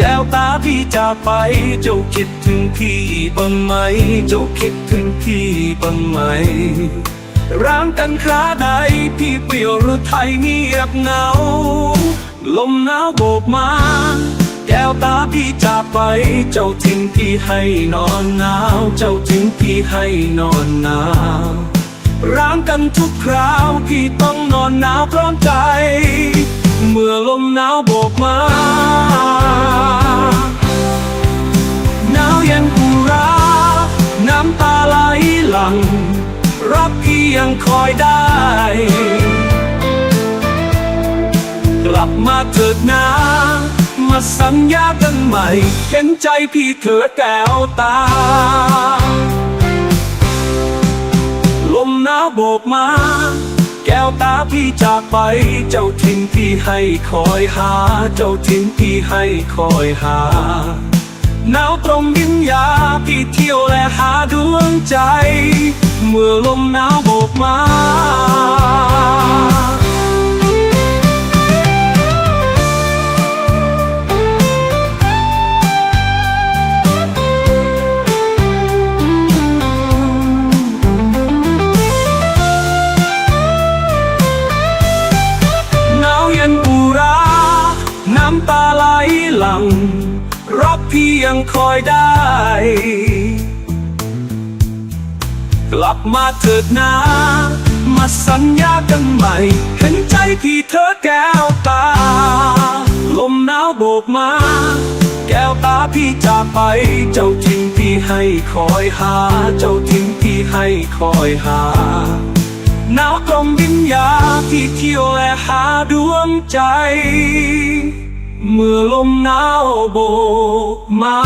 แกวตาพี่จากไป เจ้าคิดถึงพี่บ้างไหม เจ้าคิดถึงพี่บ้างไหมร่างกันคราใดพี่เปลี่ยวหรือไทยเงียบเหงา ลมหนาวโบกมา แก้วตาพี่จากไป เจ้าทิ้งพี่ให้นอนหนาว เจ้าทิ้งพี่ให้นอนหนาวร่างกันทุกคราวพี่ต้องนอนหนาวพร้อมใจ เมื่อลมหนาวโบกมา ง รับพี่ยังคอยได้ กลับมาเถิดนะมาสัญญากันใหม่เห็นใจพี่เถิดแก้วตา ลมหนาวโบกมา แก้วตาพี่จากไป เจ้าทิ้งพี่ให้คอยหา เจ้าทิ้งพี่ให้คอยหา หนาวตรงดินยาพี่เที่ยวและหาดวงใจ เมื่อลมหนาวโบกมาหนาวเย็นอุราน้ำตาไหลหลัง รับพี่ยังคอยได้ กลับมาเถิดนะ มาสัญญากันใหม่ เห็นใจพี่เธอแก้วตา ลมหนาวโบกมา แก้วตาพี่จากไป เจ้าทิ้งพี่ให้คอยหา เจ้าทิ้งพี่ให้คอยหาหนาวตรงดินยาที่เที่ยวและหาดวงใจ เมื่อลมหนาวโบกมา